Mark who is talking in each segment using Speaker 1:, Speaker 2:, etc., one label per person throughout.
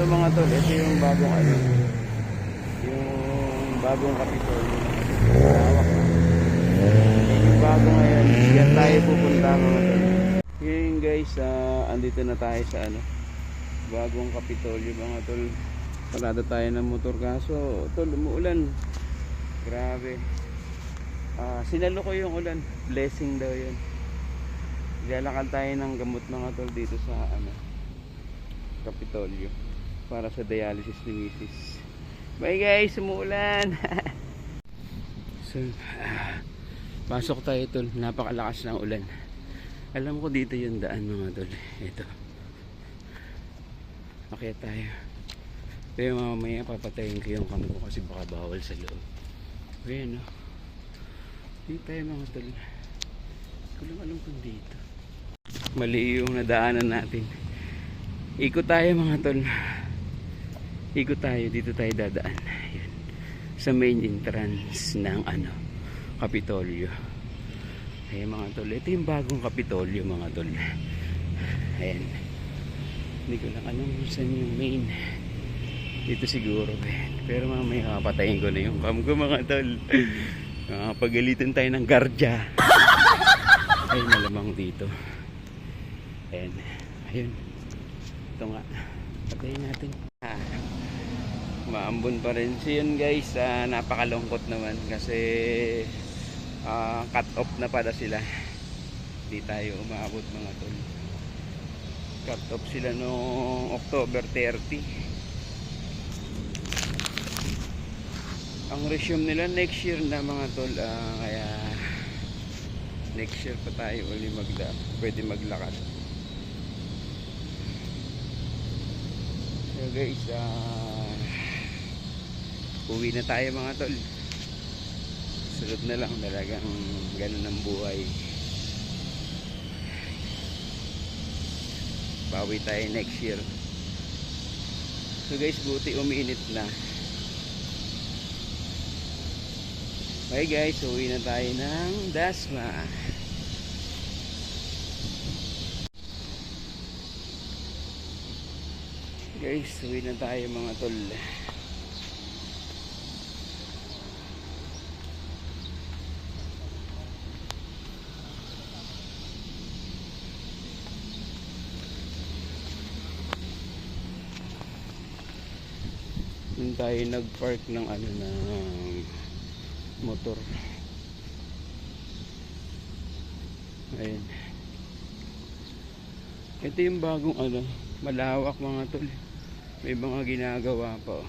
Speaker 1: ito mga tol. Ito yung bagong ano. Yung bagong. Yan yung bago ngayon. Yan tayo pupunta mga tol. Yun guys, ah, andito na tayo sa ano. Bagong kapitolyo mga tol. Parada tayo ng motor kaso tol umuulan. Grabe. Ah, sinalo ko yung ulan. Blessing daw yun. Lalakad tayo ng gamot mga tol dito sa ano. Kapitolyo. Para sa dialysis ni Mrs. Bye guys, umuulan. so, pasok tayo tol. Napakalakas ng ulan. Alam ko dito yung daan mga tol. Ito. Akit tayo. Pero mamaya papatayin ko yung kano ko kasi baka bawal sa loob. Ayan no. Dito tayo mga tol. Hindi alam kung dito. Mali yung nadaanan natin. Ikot tayo mga tol. Ikot tayo. Dito tayo dadaan. Ayan. Sa main entrance ng ano. Kapitolyo. Ayan mga tol. Ito yung bagong Kapitolyo mga tol. Ayan. Hindi ko lang alam saan yung main. Dito siguro. Ayan. Pero mamaya patayin ko na yung cam ko mga tol. Pagalitan tayo ng gardya. Ay malamang dito. Ayan. Ayun. Ito nga. Patayin natin. Ah, maambon pa rin. So guys, ah, napakalungkot naman kasi ah, cut off na pala sila. Hindi tayo umabot mga tol. Cut off sila noong October 30. Ang resume nila next year na mga tol. ah, kaya next year pa tayo uli magda pwede maglakad. So guys, ah uwi na tayo mga tol. Sunod na lang talagang ganun ang buhay. Bawi tayo next year. So guys, buti umiinit na. Okay guys, uwi na tayo ng Dasma. Guys, uwi na tayo mga tol. Doon tayo nag-park ng ano ng motor. Ayun. Ito yung bagong ano, malawak mga tol. May mga ginagawa pa.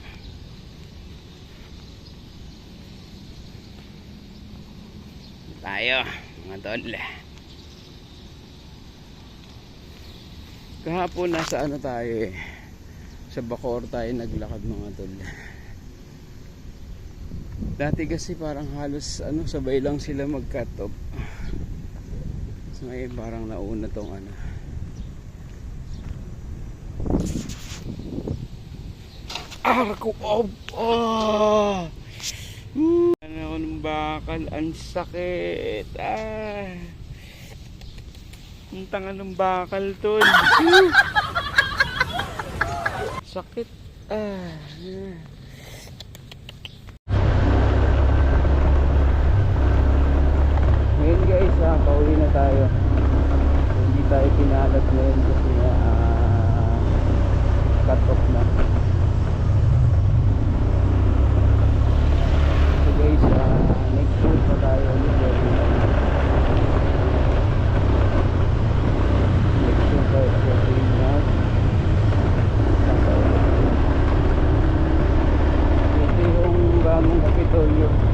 Speaker 1: Tayo, mga tol. Kahapon nasa ano tayo eh. Sa Bacor tayo naglakad mga tol. Dati kasi parang halos ano sabay lang sila mag-cut off. So ngayon parang nauna tong ano. Arko of oh. Ano ng bakal ang sakit. Ah. Ang tanga ng bakal to. sakit. Ah. Ngayon guys, ah, pauwi na tayo. Hindi tayo pinalat ngayon kasi ah, cut off na. Thời.